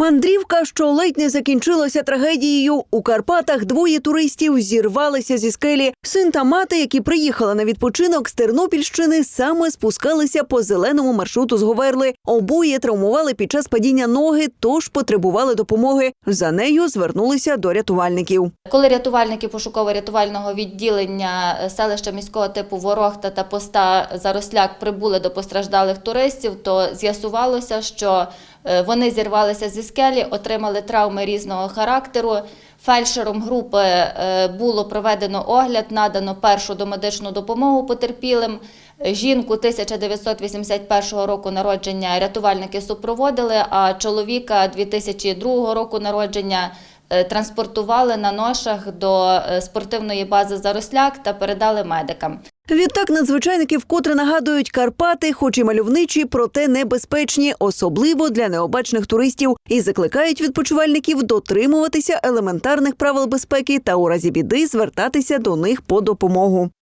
Мандрівка, що ледь не закінчилася трагедією. У Карпатах двоє туристів зірвалися зі скелі. Син та мати, які приїхали на відпочинок з Тернопільщини, саме спускалися по зеленому маршруту з Говерли. Обоє травмували під час падіння ноги, тож потребували допомоги. За нею звернулися до рятувальників. Коли рятувальники пошуково-рятувального відділення е, селища міського типу Ворохта та поста Заросляк прибули до постраждалих туристів, то з'ясувалося, що вони зірвалися зі скелі, отримали травми різного характеру. Фельдшером групи е, було проведено огляд, надано першу домедичну допомогу потерпілим. Е, Жінку 1981 року народження рятувальники супроводили, а чоловіка 2002 року народження е, транспортували на ношах до е, спортивної бази Заросляк та передали медикам. Відтак надзвичайники вкотре нагадують Карпати, хоч і мальовничі, проте небезпечні, особливо для необачних туристів, і закликають відпочивальників дотримуватися елементарних правил безпеки та у разі біди звертатися до них по допомогу.